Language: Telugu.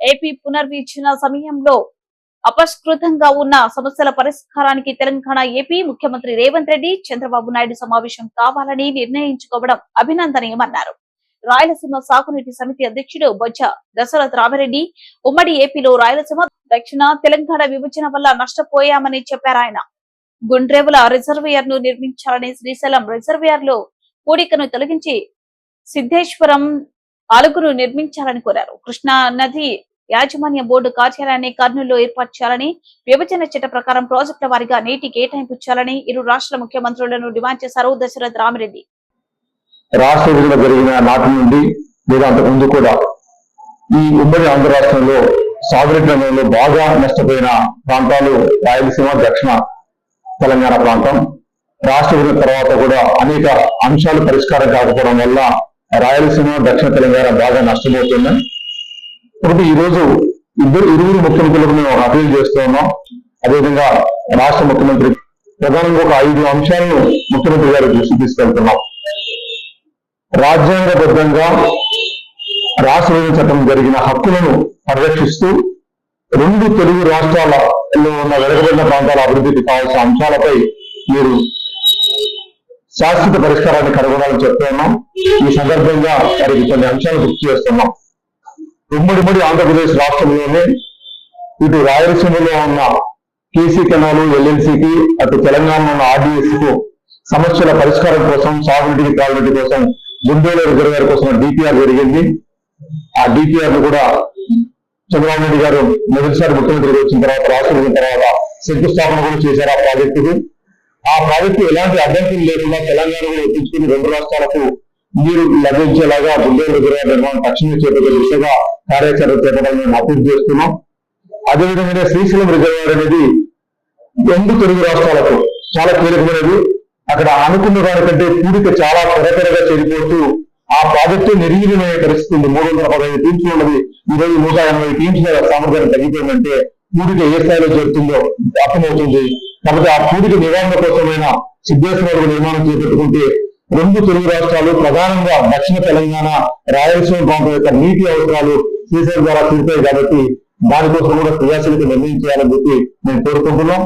ఏపీ పునర్వీక్షణ సమయంలో అపస్కృతంగా ఉన్న సమస్యల పరిష్కారానికి తెలంగాణ ఏపీ ముఖ్యమంత్రి రేవంత్ రెడ్డి చంద్రబాబు నాయుడు సమావేశం కావాలని నిర్ణయించుకోవడం అభినందనీయమన్నారు. రాయలసీమ సాగునీటి సమితి అధ్యక్షుడు బొజ్జ దశరథ్ రామరెడ్డి ఉమ్మడి ఏపీలో రాయలసీమ దక్షిణ తెలంగాణ విభజన వల్ల నష్టపోయామని చెప్పారు ఆయన. గుండ్రేవుల రిజర్వేయర్ను నిర్మించాలని శ్రీశైలం రిజర్వేయర్లో పూడికను తొలగించి సిద్ధేశ్వరం అలుగును నిర్మించాలని కోరారు. కృష్ణా నది యాజమాన్య బోర్డు కార్యాలయాన్ని కర్నూలులో ఏర్పాటు చేయాలని విభజన చట్ట ప్రకారం ప్రాజెక్టుల వారిగా నీటి కేటాయింపు చేయాలని ఇరు రాష్ట్ర ముఖ్యమంత్రులను డిమాండ్ చేశారు దశరథ్ రామిరెడ్డి. రాష్ట్ర విభజన జరిగిన నాటి నుండి లేదా అంతకుముందు కూడా ఈ ఉమ్మడి ఆంధ్ర రాష్ట్రంలో సాగునీటి రంగంలో బాగా నష్టపోయిన ప్రాంతాలు రాయలసీమ దక్షిణ తెలంగాణ ప్రాంతం. రాష్ట్ర విభజన తర్వాత కూడా అనేక అంశాలు పరిష్కారం కాకపోవడం వల్ల రాయలసీమ దక్షిణ తెలంగాణ బాగా నష్టపోతున్నాయి. కాబట్టి ఈ రోజు ఇద్దరు ఇరువురు ముఖ్యమంత్రులకు మేము అప్పీల్ చేస్తూ ఉన్నాం. అదేవిధంగా రాష్ట్ర ముఖ్యమంత్రి ప్రధానంగా ఒక ఐదు అంశాలను ముఖ్యమంత్రి గారి దృష్టి తీసుకెళ్తున్నాం. రాజ్యాంగబద్ధంగా రాష్ట్ర విభజన చట్టం జరిగిన హక్కులను పరిరక్షిస్తూ రెండు తెలుగు రాష్ట్రాలలో ఉన్న వెనుకబడిన ప్రాంతాల అభివృద్ధికి కావాల్సిన అంశాలపై మీరు శాశ్వత పరిష్కారాన్ని కనుగొనాలని చెప్తున్నాం ఈ సందర్భంగా వారికి కొన్ని అంశాలు గుర్తు చేస్తున్నాం. ఉమ్మడి ఆంధ్రప్రదేశ్ రాష్ట్రంలోనే ఇటు రాయలసీమలో ఉన్న కేసీ కెనాలు ఎల్ఎల్సికి అటు తెలంగాణలో ఉన్న ఆర్డీఎస్కు సమస్యల పరిష్కారం కోసం సాగునీటికి తాగునీటి కోసం గుండెల రిజర్వేర్ కోసం డిపిఆర్ జరిగింది. ఆ డిపిఆర్ను కూడా చంద్రబాబు నాయుడు గారు మొదటిసారి ముఖ్యమంత్రికి వచ్చిన తర్వాత రాష్ట్రం వచ్చిన తర్వాత శంకుస్థాపన కూడా చేశారు ఆ ప్రాజెక్టుకు ఆ ప్రాజెక్టు ఎలాంటి అడ్డంకులు లేకుండా తెలంగాణ కూడా ఎత్తించుకుని రెండు రాష్ట్రాలకు నీరు లభించేలాగా గుండెల రిజర్వేర్ నిర్మాణం తక్షణమే చేపట్టే దిశగా కార్యాచరణ చేపట్టాలని మేము అప్పీల్ చేస్తున్నాం. అదేవిధంగా శ్రీశైలం రిజర్వాయర్ అనేది రెండు తెలుగు రాష్ట్రాలకు చాలా కీలకమైనది. అక్కడ అనుకున్న దానికంటే పూడిక చాలా త్వరతరగా చేరిపోతూ ఆ ప్రాజెక్టు నిర్వీర్యమయ్యే పరిస్థితి ఉంది. మూడు వందల పదహైదు టీమ్స్ ఉన్నది. ఈ రోజు నూట ఎనభై టీమ్స్ సామర్థ్యాన్ని తగ్గిపోయిందంటే పూడిక ఏ స్థాయిలో చేరుతుందో అర్థమవుతుంది. కాబట్టి ఆ పూడిక నివారణ కోసమైన సిద్ధేశ్వర నిర్మాణం చేపట్టుకుంటే రెండు తెలుగు రాష్ట్రాలు ప్రధానంగా దక్షిణ తెలంగాణ రాయలసీమ ప్రాంతం యొక్క నీటి అవసరాలు శ్రీశైలం ద్వారా తీరుతాయి కాబట్టి దానికోసం కూడా క్రియాశీలక నిర్ణయం చేయాలని చెప్పి మేము కోరుకుంటున్నాం.